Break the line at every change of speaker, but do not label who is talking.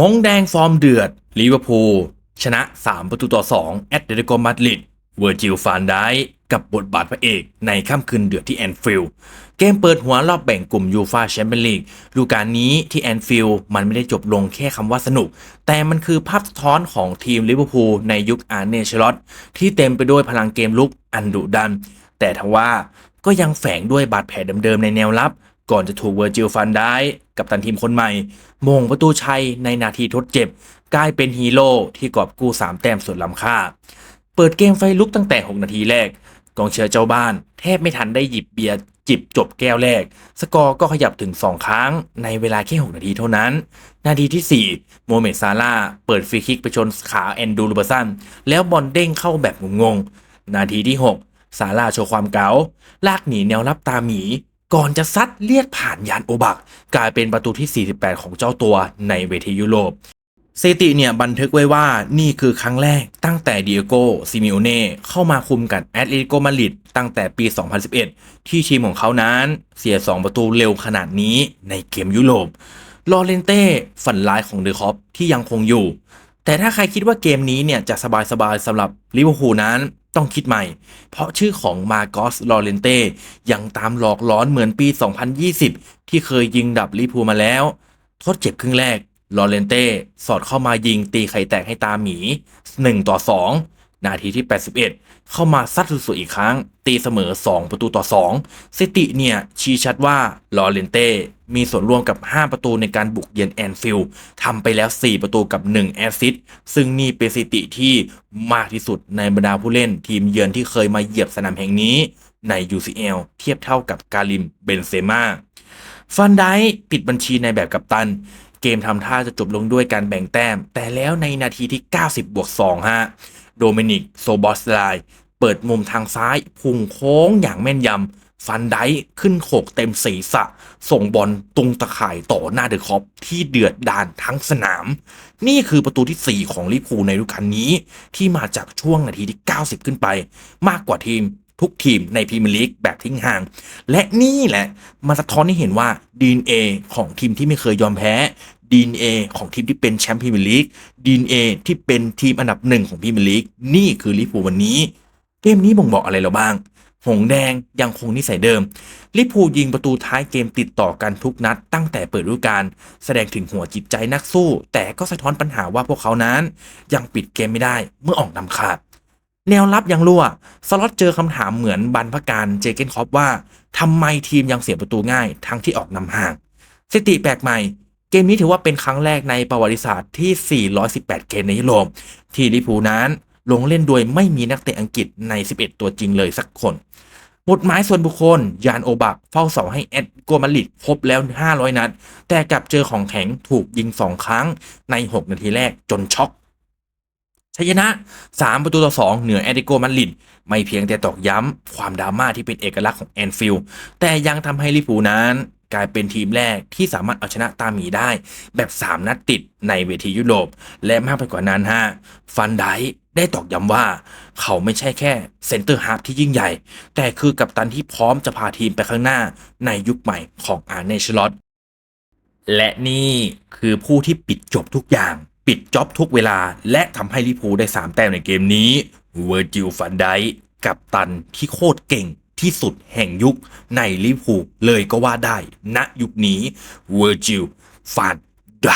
หงแดงฟอร์มเดือดลิเวอร์พูลชนะ 3 ประตูต่อ 2 แอตเลติโกมาดริดเวอร์จิลฟานไดกับบทบาทพระเอกในค่ำคืนเดือดที่แอนฟิลด์เกมเปิดหัวรอบแบ่งกลุ่มยูฟาแชมเปี้ยนลีกดูกาลนี้ที่แอนฟิลด์มันไม่ได้จบลงแค่คำว่าสนุก แต่มันคือภาพสะท้อนของทีมลิเวอร์พูลในยุคอาร์เนเชลอตที่เต็มไปด้วยพลังเกมลุกอันดุดัน แต่ทว่าก็ยังแฝงด้วยบาดแผลเดิมๆในแนวรับ ก่อนจะถูกเวอร์จิลฟันได้ กับตันทีมคนใหม่ มงประตูชัยในนาทีทดเจ็บ กลายเป็นฮีโร่ที่กอบกู้ 3 แต้มสุดล้ำค่า เปิดเกมไฟลุกตั้งแต่ 6 นาทีแรก กองเชียร์เจ้าบ้าน แทบไม่ทันได้หยิบเบียร์จิบจบแก้วแรก สกอร์ก็ขยับถึง 2 ครั้งในเวลาแค่ 6 นาทีเท่านั้น นาทีที่ 4 โมเมดซาร่าเปิดฟรีคิกไปชนขาแอนดูลูเบอร์สันแล้วบอลเด้งเข้าแบบงงๆ นาทีที่ 6 ซาร่าโชว์ความเก๋าลากหนีแนวรับตาหมี ก่อนจะซัดเลียดผ่านยานโอบัก กลายเป็นประตูที่ 48 ของเจ้าตัวในเวทียุโรปสถิติเนี่ยบันทึกไว้ว่านี่คือครั้งแรกตั้งแต่ดิเอโกซิมิโอเน่เข้ามาคุมกับแอตเลติโกมาดริดตั้งแต่ปี 2011 ที่ทีมของเขานั้นเสีย 2 ประตูเร็วขนาดนี้ในเกมยุโรปลอเรนเต้ฝันร้ายของเดอคอปที่ยังคงอยู่ แต่ถ้าใครคิดว่าเกมนี้เนี่ยจะสบายๆสำหรับลิเวอร์พูลนั้น ต้องคิดใหม่ เพราะชื่อของมาโกสลอเรนเต้ยังตามหลอกล้อนเหมือนปี 2020 ที่เคยยิงดับลิพูมาแล้วทดเจ็บครึ่งแรกลอเรนเต้สอดเข้ามายิงตีไข่แตกให้ตาหมี 1 ต่อ 2 นาทีที่ 81 เข้ามาซัดสุดๆอีกครั้ง ตีเสมอ 2 ประตูต่อ 2 สติเนี่ย ชี้ชัดว่าลอเรนเต้มีส่วนร่วมกับ 5 ประตูในการบุกเยือนแอนฟิลด์ทำไปแล้ว 4 ประตูกับ 1 แอสซิสต์ซึ่งนี่เป็นสถิติที่มากที่สุดในบรรดาผู้เล่นทีมเยือนที่เคยมาเหยียบสนามแห่งนี้ใน UCL เทียบเท่ากับกาลิมเบนเซม่าฟันไดปิดบัญชีในแบบกัปตัน เกมทำท่าจะจบลงด้วยการแบ่งแต้ม แต่แล้วในนาทีที่ 90บวก2ฮะ โดมินิกโซบอสไลเปิดมุมทางซ้ายพุ่งโค้งอย่างแม่นยำ ฟันไดขึ้นโขกเต็มศีรษะ ส่งบอลตรงตะข่ายต่อหน้าเดอะคอปที่เดือดดานทั้งสนาม นี่คือประตูที่ 4 ของลิพูในฤดูกาลนี้ ที่มาจากช่วงนาทีที่ 90 ขึ้นไป มากกว่าทีมทุกทีมในพรีเมียร์ลีกแบบทิ้งห่าง และนี่แหละ มันสะท้อนให้เห็นว่า DNA ของทีมที่ไม่เคยยอมแพ้ DNA ของทีมที่เป็นแชมป์พรีเมียร์ลีก DNA ที่เป็นทีมอันดับหนึ่งของพรีเมียร์ลีกนี่คือลิเวอร์พูวันนี้ เกมนี้บ่งบอกอะไรเราบ้าง หงแดงยังคงนิสัยเดิม ลิเวอร์พูยิงประตูท้ายเกมติดต่อกันทุกนัดตั้งแต่เปิดฤดูกาลแสดงถึงหัวจิตใจนักสู้ แต่ก็สะท้อนปัญหาว่าพวกเขานั้น ยังปิดเกมไม่ได้เมื่อออกนำขาดแนวรับยังรั่ว สล็อตเจอคำถามเหมือนบันพการเจเกนคอปว่าทำไมทีมยังเสียประตูง่ายทั้งที่ออกนำห่างสติแปลกใหม่ เกมนี้ถือว่าเป็นครั้งแรกในประวัติศาสตร์ที่ 418 เกมในยุโรปที่ลิพูนั้นลงเล่นโดยไม่มีนักเตะอังกฤษใน 11 ตัวจริงเลยสักคนหมดหมายส่วนบุคคล ยานโอบักเฝ้าเสาให้แอดโกมาดริดครบแล้ว 500 นัด แต่กลับเจอของแข็งถูกยิง 2 ครั้งใน 6 นาทีแรกจนช็อกชัยชนะ 3 ประตูต่อ 2 เหนือแอตเลติโกมาดริดไม่เพียงแต่ตอกย้ำความดราม่าที่เป็นเอกลักษณ์ของแอนฟิลด์แต่ยังทำให้ลิเวอร์พูนั้น กลายเป็นทีมแรกที่สามารถเอาชนะตาหมีได้ แบบ 3 นัดติดในเวทียุโรป และมากไปกว่านั้นฮะฟันไดได้ตอกย้ำว่า เขาไม่ใช่แค่เซนเตอร์ฮาร์ฟที่ยิ่งใหญ่ แต่คือกัปตันที่พร้อมจะพาทีมไปข้างหน้าในยุคใหม่ของอาร์เนชลอตและนี่คือผู้ที่ปิดจบทุกอย่าง ปิดจ็อบทุกเวลา และทำให้ลิพูได้ 3 แต้มในเกมนี้เวอร์จิลฟันไดกับตันที่โคตรเก่ง ที่สุดแห่งยุคในลิเวอร์พูลเลยก็ว่าได้ณยุคนี้เวอร์จิลฟันได